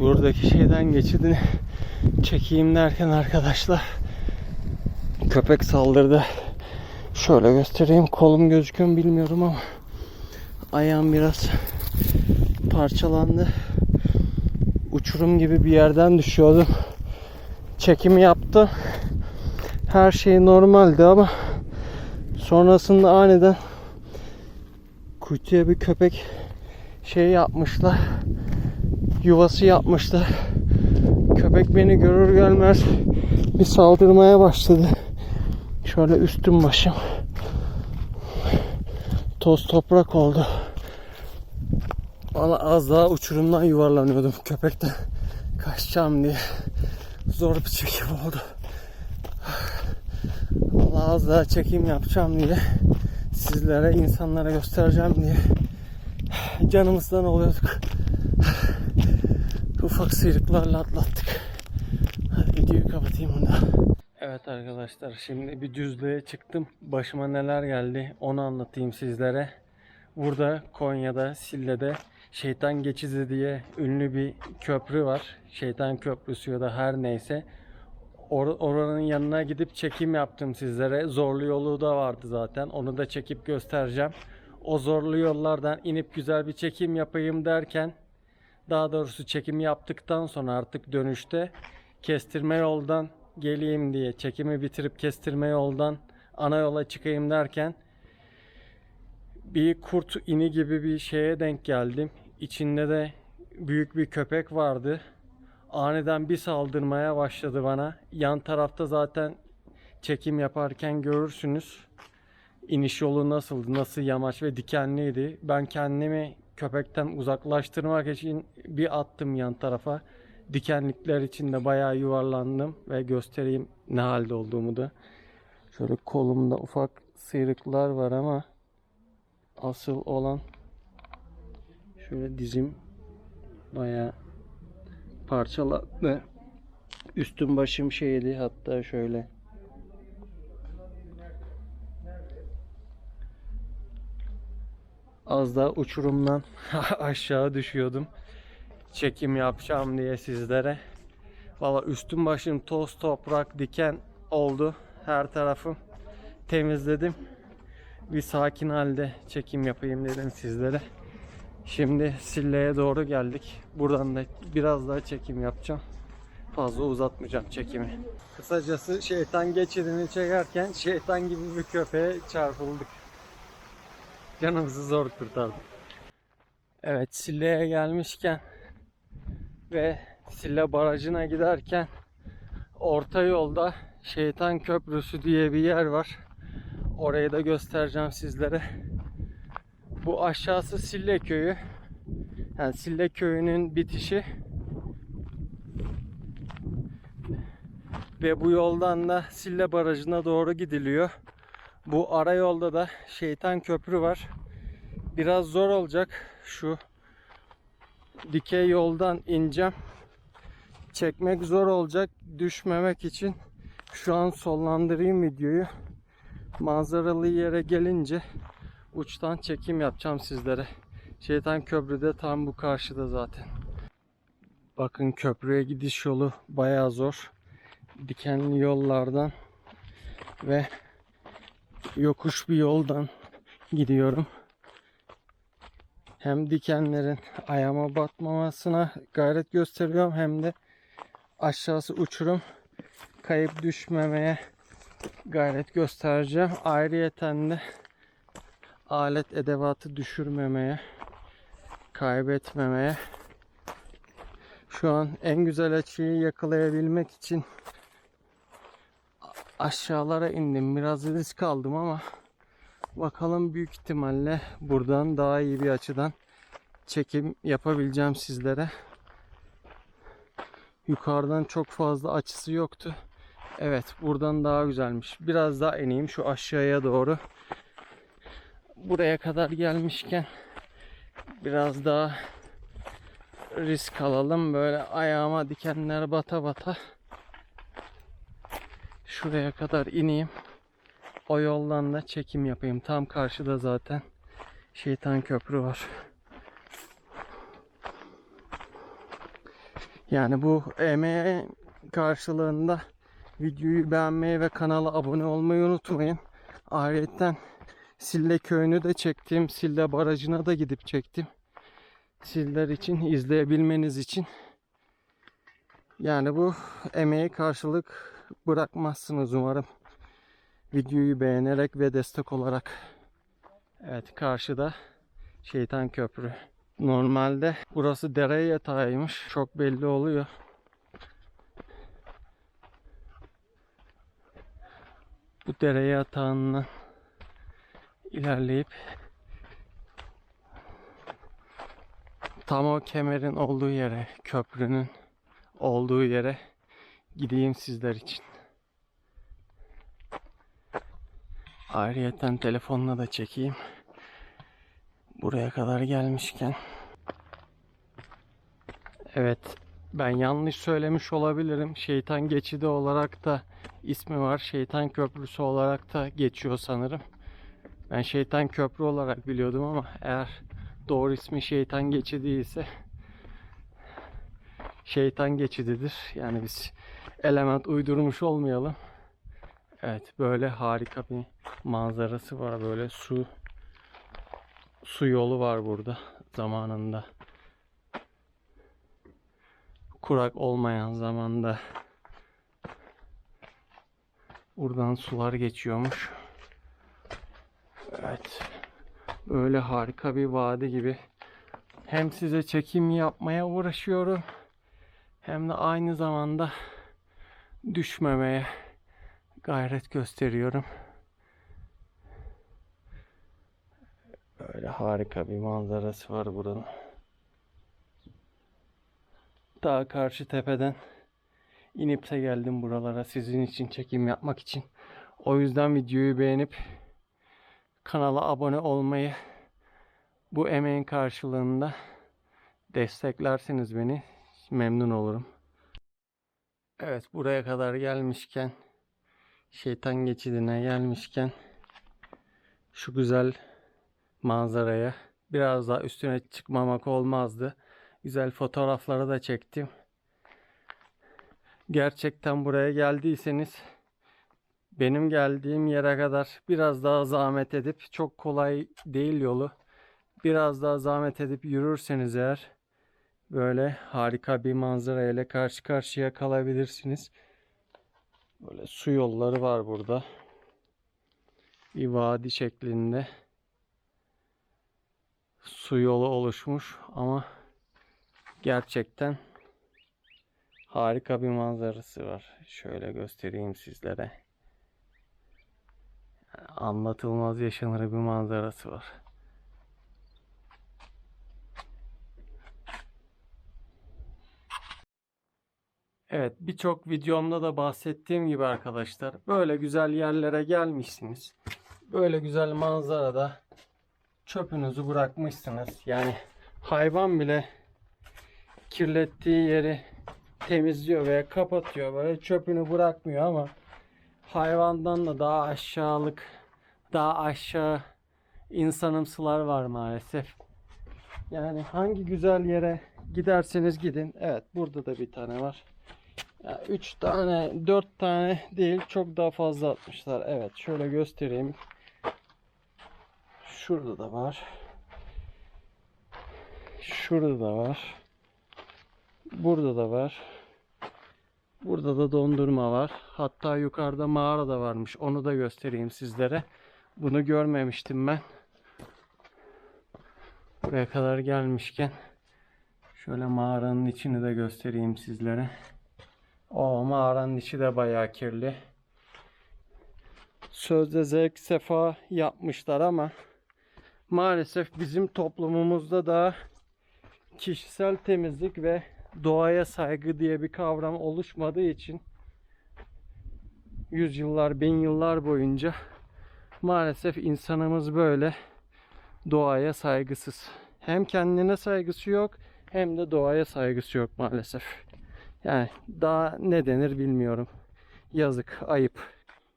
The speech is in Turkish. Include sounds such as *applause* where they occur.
buradaki şeyden geçidini çekeyim derken arkadaşlar köpek saldırdı. Şöyle göstereyim. Kolum gözüküyor mu bilmiyorum ama ayağım biraz parçalandı. Uçurum gibi bir yerden düşüyordum. Çekimi yaptı. Her şey normaldi ama sonrasında aniden kuytuya bir köpek şey yapmışlar. Yuvası yapmışlar. Köpek beni görür görmez bir saldırmaya başladı. Şöyle üstüm başım toz toprak oldu. Valla az daha uçurumdan yuvarlanıyordum köpekten kaçacağım diye. Zor bir çekim oldu. Valla az daha çekim yapacağım diye sizlere, insanlara göstereceğim diye canımızdan oluyorduk. Ufak sıyrıklarla atlattık. Hadi videoyu kapatayım onda. Evet arkadaşlar şimdi bir düzlüğe çıktım. Başıma neler geldi onu anlatayım sizlere. Burada Konya'da Sille'de Şeytan Geçidi diye ünlü bir köprü var. Şeytan Köprüsü ya da her neyse. Or- oranın yanına gidip çekim yaptım sizlere. Zorlu yolu da vardı zaten. Onu da çekip göstereceğim. O zorlu yollardan inip güzel bir çekim yapayım derken daha doğrusu çekimi yaptıktan sonra artık dönüşte kestirme yoldan geleyim diye çekimi bitirip kestirme yoldan ana yola çıkayım derken bir kurt ini gibi bir şeye denk geldim. İçinde de büyük bir köpek vardı. Aniden bir saldırmaya başladı bana. Yan tarafta zaten çekim yaparken görürsünüz. İniş yolu nasıldı, nasıl yamaç ve dikenliydi. Ben kendimi köpekten uzaklaştırmak için bir attım yan tarafa. Dikenlikler içinde bayağı yuvarlandım ve göstereyim ne halde olduğumu da. Şöyle kolumda ufak sıyrıklar var ama asıl olan şöyle dizim bayağı parçaladı. Üstüm başım şeydi hatta şöyle az daha uçurumdan *laughs* aşağı düşüyordum. Çekim yapacağım diye sizlere. Valla üstüm başım toz toprak diken oldu. Her tarafım temizledim. Bir sakin halde çekim yapayım dedim sizlere. Şimdi Sille'ye doğru geldik. Buradan da biraz daha çekim yapacağım. Fazla uzatmayacağım çekimi. Kısacası şeytan geçidini çekerken şeytan gibi bir köpeğe çarpıldık. Canımızı zor kurtardık. Evet Sille'ye gelmişken ve Sille Barajı'na giderken orta yolda Şeytan Köprüsü diye bir yer var. Orayı da göstereceğim sizlere. Bu aşağısı Sille Köyü. Yani Sille Köyü'nün bitişi. Ve bu yoldan da Sille Barajı'na doğru gidiliyor. Bu ara yolda da Şeytan Köprü var. Biraz zor olacak. Şu dikey yoldan ineceğim. Çekmek zor olacak. Düşmemek için şu an sollandırayım videoyu. Manzaralı yere gelince uçtan çekim yapacağım sizlere. Şeytan Köprü de tam bu karşıda zaten. Bakın köprüye gidiş yolu bayağı zor. Dikenli yollardan ve yokuş bir yoldan gidiyorum. Hem dikenlerin ayağıma batmamasına gayret gösteriyorum hem de aşağısı uçurum kayıp düşmemeye gayret göstereceğim. Ayrıyeten de alet edevatı düşürmemeye, kaybetmemeye. Şu an en güzel açıyı yakalayabilmek için aşağılara indim. Biraz risk aldım ama bakalım büyük ihtimalle buradan daha iyi bir açıdan çekim yapabileceğim sizlere. Yukarıdan çok fazla açısı yoktu. Evet buradan daha güzelmiş. Biraz daha ineyim şu aşağıya doğru. Buraya kadar gelmişken biraz daha risk alalım. Böyle ayağıma dikenler bata bata şuraya kadar ineyim. O yoldan da çekim yapayım. Tam karşıda zaten Şeytan Köprü var. Yani bu emeğe karşılığında videoyu beğenmeyi ve kanala abone olmayı unutmayın. Ayrıca Sille köyünü de çektim. Sille barajına da gidip çektim. Siller için izleyebilmeniz için. Yani bu emeğe karşılık bırakmazsınız umarım. Videoyu beğenerek ve destek olarak. Evet karşıda Şeytan Köprü. Normalde burası dere yatağıymış. Çok belli oluyor. Bu dere yatağından ilerleyip tam o kemerin olduğu yere, köprünün olduğu yere gideyim sizler için. Ayrıyeten telefonla da çekeyim. Buraya kadar gelmişken. Evet, ben yanlış söylemiş olabilirim. Şeytan Geçidi olarak da ismi var. Şeytan Köprüsü olarak da geçiyor sanırım. Ben Şeytan Köprü olarak biliyordum ama eğer doğru ismi Şeytan Geçidi ise Şeytan Geçididir. Yani biz element uydurmuş olmayalım. Evet böyle harika bir manzarası var. Böyle su su yolu var burada zamanında. Kurak olmayan zamanda buradan sular geçiyormuş. Evet. Böyle harika bir vadi gibi. Hem size çekim yapmaya uğraşıyorum. Hem de aynı zamanda düşmemeye gayret gösteriyorum. Böyle harika bir manzarası var buranın. Daha karşı tepeden inip de geldim buralara sizin için çekim yapmak için. O yüzden videoyu beğenip kanala abone olmayı bu emeğin karşılığında desteklerseniz beni memnun olurum. Evet buraya kadar gelmişken şeytan geçidine gelmişken şu güzel manzaraya biraz daha üstüne çıkmamak olmazdı. Güzel fotoğrafları da çektim. Gerçekten buraya geldiyseniz benim geldiğim yere kadar biraz daha zahmet edip çok kolay değil yolu. Biraz daha zahmet edip yürürseniz eğer böyle harika bir manzara ile karşı karşıya kalabilirsiniz. Böyle su yolları var burada. Bir vadi şeklinde su yolu oluşmuş ama gerçekten harika bir manzarası var. Şöyle göstereyim sizlere. Anlatılmaz yaşanır bir manzarası var. Evet birçok videomda da bahsettiğim gibi arkadaşlar böyle güzel yerlere gelmişsiniz. Böyle güzel manzarada çöpünüzü bırakmışsınız. Yani hayvan bile kirlettiği yeri temizliyor veya kapatıyor. Böyle çöpünü bırakmıyor ama hayvandan da daha aşağılık, daha aşağı insanımsılar var maalesef. Yani hangi güzel yere giderseniz gidin. Evet burada da bir tane var. 3 tane 4 tane değil çok daha fazla atmışlar. Evet şöyle göstereyim. Şurada da var. Şurada da var. Burada da var. Burada da dondurma var. Hatta yukarıda mağara da varmış. Onu da göstereyim sizlere. Bunu görmemiştim ben. Buraya kadar gelmişken şöyle mağaranın içini de göstereyim sizlere. O mağaranın içi de bayağı kirli. Sözde zevk sefa yapmışlar ama maalesef bizim toplumumuzda da kişisel temizlik ve doğaya saygı diye bir kavram oluşmadığı için yüzyıllar, bin yıllar boyunca maalesef insanımız böyle doğaya saygısız. Hem kendine saygısı yok hem de doğaya saygısı yok maalesef. Yani daha ne denir bilmiyorum. Yazık, ayıp.